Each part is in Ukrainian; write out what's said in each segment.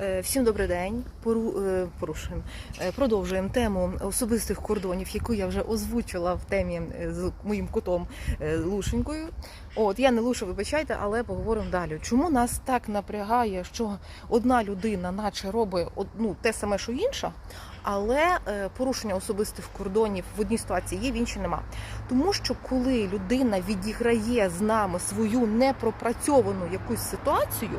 Е, Всім добрий день. Е, порушуємо. Е, Продовжуємо тему особистих кордонів, яку я вже озвучила в темі з моїм котом Лушенькою. От я не лушу, вибачайте, але поговоримо далі. Чому нас так напрягає, що одна людина, наче робить одну те саме, що інша, але е, порушення особистих кордонів в одній ситуації є, в іншій нема. Тому що коли людина відіграє з нами свою непропрацьовану якусь ситуацію,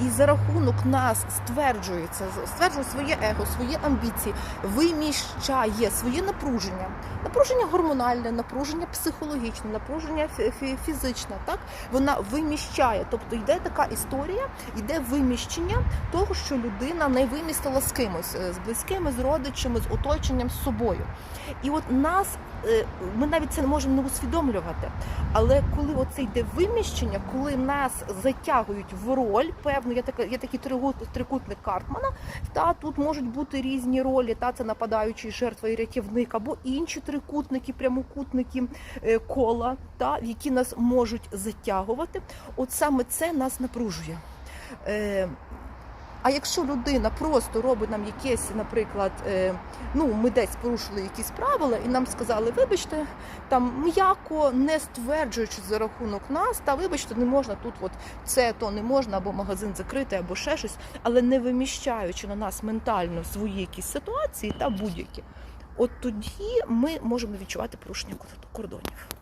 і за рахунок нас стверджується, стверджує своє его, свої амбіції, виміщає своє напруження, напруження гормональне, напруження психологічне, напруження фі- фі- фізичне. Так вона виміщає, тобто йде така історія, йде виміщення того, що людина не вимістила з кимось, е, з близькими, з родичами, з оточенням, з собою. І от нас е, ми навіть це не можемо не усвідомлювати. Але коли оце йде виміщення, коли нас затягують в роль, певно, є така, є такий трикутник Картмана. Та тут можуть бути різні ролі, та це нападаючий жертва і рятівник, або інші трикутники, прямокутники е, кола, та які нас можуть затягувати. От саме це нас напружує. А якщо людина просто робить нам якесь, наприклад, е, ну ми десь порушили якісь правила, і нам сказали, вибачте, там м'яко не стверджуючи за рахунок нас, та вибачте, не можна тут, от це то не можна, або магазин закритий, або ще щось, але не виміщаючи на нас ментально свої якісь ситуації та будь-які. От тоді ми можемо відчувати порушення кордонів.